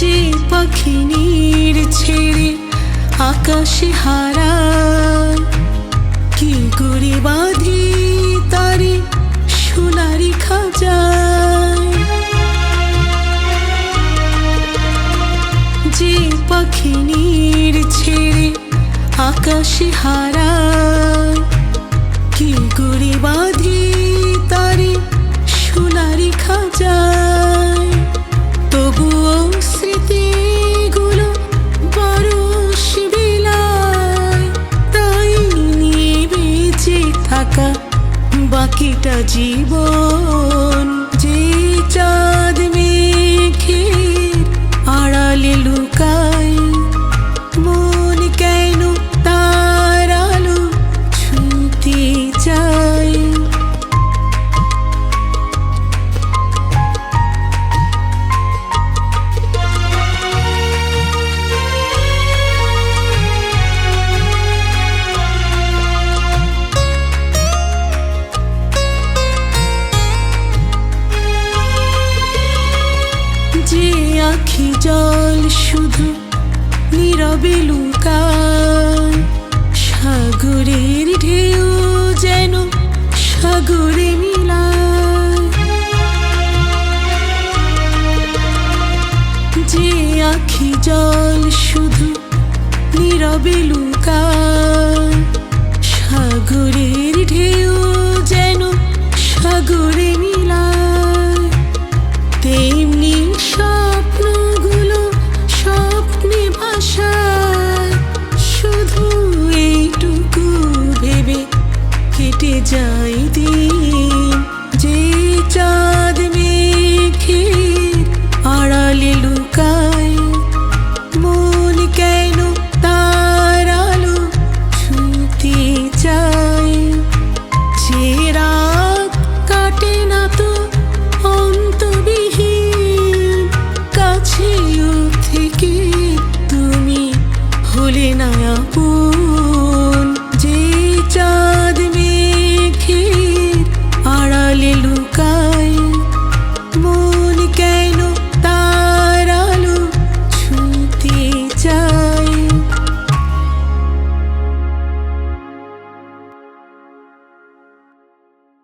যে পাখি নীর ছেড়ে আকাশে হারায় কি করে বাঁধি তারে সোনারি খাজায় যে পাখি নীর ছেড়ে আকাশে হারায় কি করে বাঁধি তারে সোনারি খাজায় বাকিটা জীবন। জল শুধু নীরবে লুকায়। সাগরের ঢেউ যেন সাগরে মিলায়। যে আখি জল শুধু নীরবে